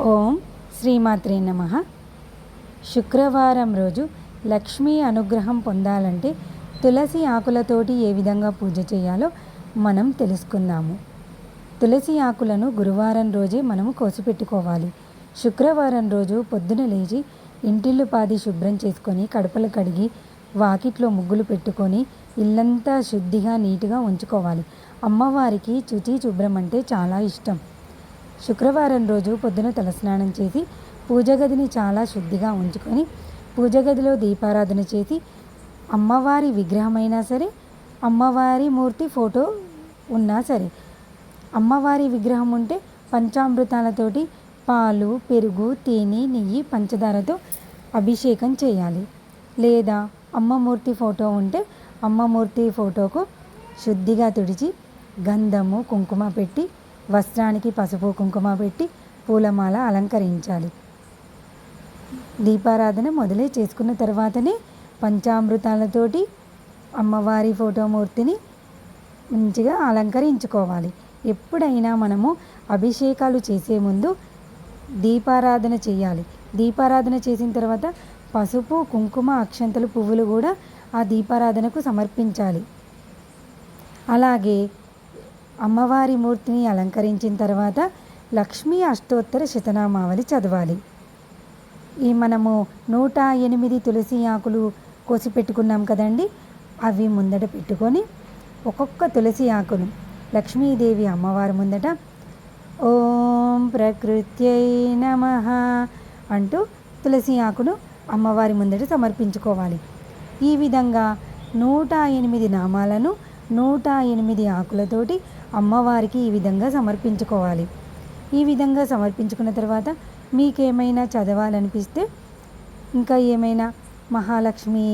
ఓం శ్రీమాత్రే నమ. శుక్రవారం రోజు లక్ష్మీ అనుగ్రహం పొందాలంటే తులసి ఆకులతోటి ఏ విధంగా పూజ చేయాలో మనం తెలుసుకుందాము. తులసి ఆకులను గురువారం రోజే మనము కోసిపెట్టుకోవాలి. శుక్రవారం రోజు పొద్దున లేచి ఇంటిల్లు పాది శుభ్రం చేసుకొని కడపలు కడిగి వాకిట్లో ముగ్గులు పెట్టుకొని ఇల్లంతా శుద్ధిగా నీట్గా ఉంచుకోవాలి. అమ్మవారికి శుచి శుభ్రం అంటే చాలా ఇష్టం. శుక్రవారం రోజు పొద్దున తలస్నానం చేసి పూజ గదిని చాలా శుద్ధిగా ఉంచుకొని పూజ గదిలో దీపారాధన చేసి అమ్మవారి విగ్రహమైనా సరే అమ్మవారి మూర్తి ఫోటో ఉన్నా సరే అమ్మవారి విగ్రహం ఉంటే పంచామృతాలతోటి పాలు పెరుగు తేనె నెయ్యి పంచదారతో అభిషేకం చేయాలి. లేదా అమ్మమూర్తి ఫోటో ఉంటే అమ్మమూర్తి ఫోటోకు శుద్ధిగా తుడిచి గంధము కుంకుమ పెట్టి వస్త్రానికి పసుపు కుంకుమ పెట్టి పూలమాల అలంకరించాలి. దీపారాధన మొదలై చేసుకున్న తర్వాతనే పంచామృతాలతోటి అమ్మవారి ఫోటో మూర్తిని మంచిగా అలంకరించుకోవాలి. ఎప్పుడైనా మనము అభిషేకాలు చేసే ముందు దీపారాధన చేయాలి. దీపారాధన చేసిన తర్వాత పసుపు కుంకుమ అక్షంతలు పువ్వులు కూడా ఆ దీపారాధనకు సమర్పించాలి. అలాగే అమ్మవారి మూర్తిని అలంకరించిన తర్వాత లక్ష్మీ అష్టోత్తర శతనామావళి చదవాలి. ఈ మనము నూట ఎనిమిది తులసి ఆకులు కోసి పెట్టుకున్నాం కదండి అవి ముందట పెట్టుకొని ఒక్కొక్క తులసి ఆకును లక్ష్మీదేవి అమ్మవారి ముందట ఓం ప్రకృత్యై నమ అంటూ తులసి ఆకును అమ్మవారి ముందట సమర్పించుకోవాలి. ఈ విధంగా నూట ఎనిమిది నామాలను నూట ఎనిమిది ఆకులతోటి అమ్మవారికి ఈ విధంగా సమర్పించుకోవాలి. ఈ విధంగా సమర్పించుకున్న తర్వాత మీకేమైనా చదవాలనిపిస్తే ఇంకా ఏమైనా మహాలక్ష్మి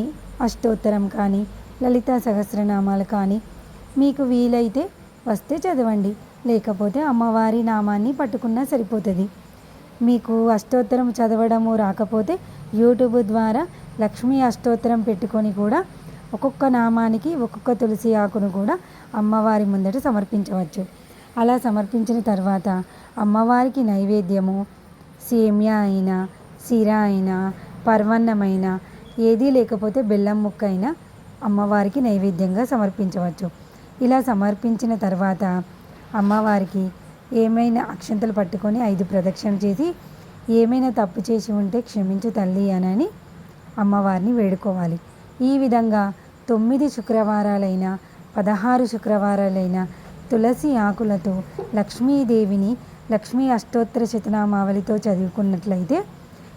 అష్టోత్తరం కానీ లలిత సహస్రనామాలు కానీ మీకు వీలైతే వస్తే చదవండి. లేకపోతే అమ్మవారి నామాన్ని పట్టుకున్నా సరిపోతుంది. మీకు అష్టోత్తరం చదవడము రాకపోతే యూట్యూబ్ ద్వారా లక్ష్మీ అష్టోత్తరం పెట్టుకొని కూడా ఒక్కొక్క నామానికి ఒక్కొక్క తులసి ఆకును కూడా అమ్మవారి ముందట సమర్పించవచ్చు. అలా సమర్పించిన తర్వాత అమ్మవారికి నైవేద్యము సేమ్యా అయినా సిర అయినా పర్వన్నమైన ఏదీ లేకపోతే బెల్లం ముక్క అయినా అమ్మవారికి నైవేద్యంగా సమర్పించవచ్చు. ఇలా సమర్పించిన తర్వాత అమ్మవారికి ఏమైనా అక్షంతలు పట్టుకొని ఐదు ప్రదక్షిణ చేసి ఏమైనా తప్పు చేసి ఉంటే క్షమించు తల్లి అనని అమ్మవారిని వేడుకోవాలి. ఈ విధంగా తొమ్మిది శుక్రవారాలైన పదహారు శుక్రవారాలైన తులసి ఆకులతో లక్ష్మీదేవిని లక్ష్మీ అష్టోత్తర శతనామావళితో చదువుకున్నట్లయితే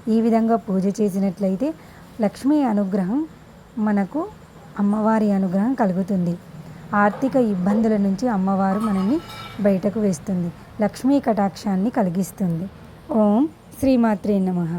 ఈ విధంగా పూజ చేసినట్లయితే లక్ష్మీ అనుగ్రహం మనకు అమ్మవారి అనుగ్రహం కలుగుతుంది. ఆర్థిక ఇబ్బందుల నుంచి అమ్మవారు మనల్ని బయటకు వేస్తుంది. లక్ష్మీ కటాక్షాన్ని కలిగిస్తుంది. ఓం శ్రీమాత్రే నమః.